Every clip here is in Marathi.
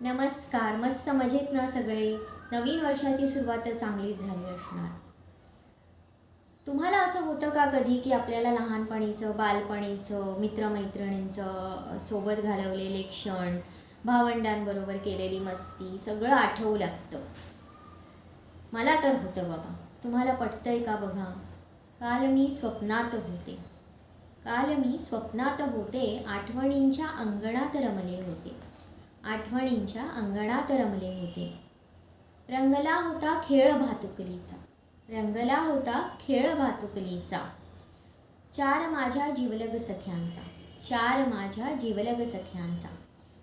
नमस्कार मस्त मजेत ना सगळे? नवीन वर्षाची सुरुवात तर चांगलीच झाली असणार. तुम्हाला असं होतं का कधी की आपल्याला लहानपणीचं बालपणीचं मित्रमैत्रिणींचं सोबत घालवलेले क्षण भावंडांबरोबर केलेली मस्ती सगळं आठवू लागतं? मला तर होतं बाबा. तुम्हाला पटतंय का बघा? काल मी स्वप्नात होते. काल मी स्वप्नात होते आठवणींच्या अंगणात रमले होते. आठवणींच्या अंगणात रमले होते. रंगला होता खेळ भातुकलीचा. रंगला होता खेळ भातुकलीचा. चार माझ्या जीवलग सख्यांचा. चार माझ्या जीवलग सख्यांचा.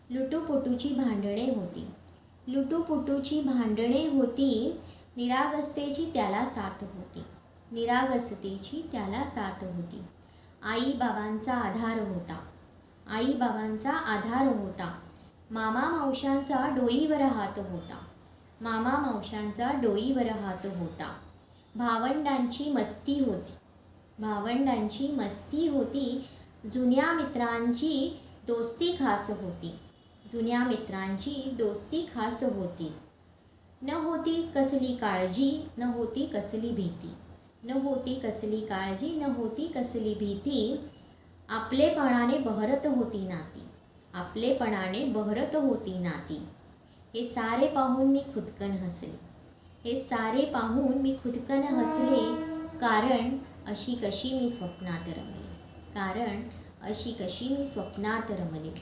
लुटूपुटूची भांडणे होती. लुटूपुटूची भांडणे होती. निरागस्तेची त्याला साथ होती. निरागस्तेची त्याला साथ होती. आई बाबांचा आधार होता. आई बाबांचा आधार होता. मामा मावशांचा डोईवर हात होता. मामा मावशांचा डोईवर हात होता. भावंडांची मस्ती होती. भावंडांची मस्ती होती. जुन्या मित्रांची दोस्ती खास होती. जुन्या मित्रांची दोस्ती खास होती. न होती कसली काळजी न होती कसली भीती. न होती कसली काळजी न होती कसली भीती. आपलेपणाने बहरत होती नाती. आपलेपणाने बहरत होती नाती. हे सारे पाहून मी खुदकन हसले. हे सारे पाहून मी खुदकन हसले कारण अशी कशी मी स्वप्नात रमले. कारण अशी कशी मी स्वप्नात रमले.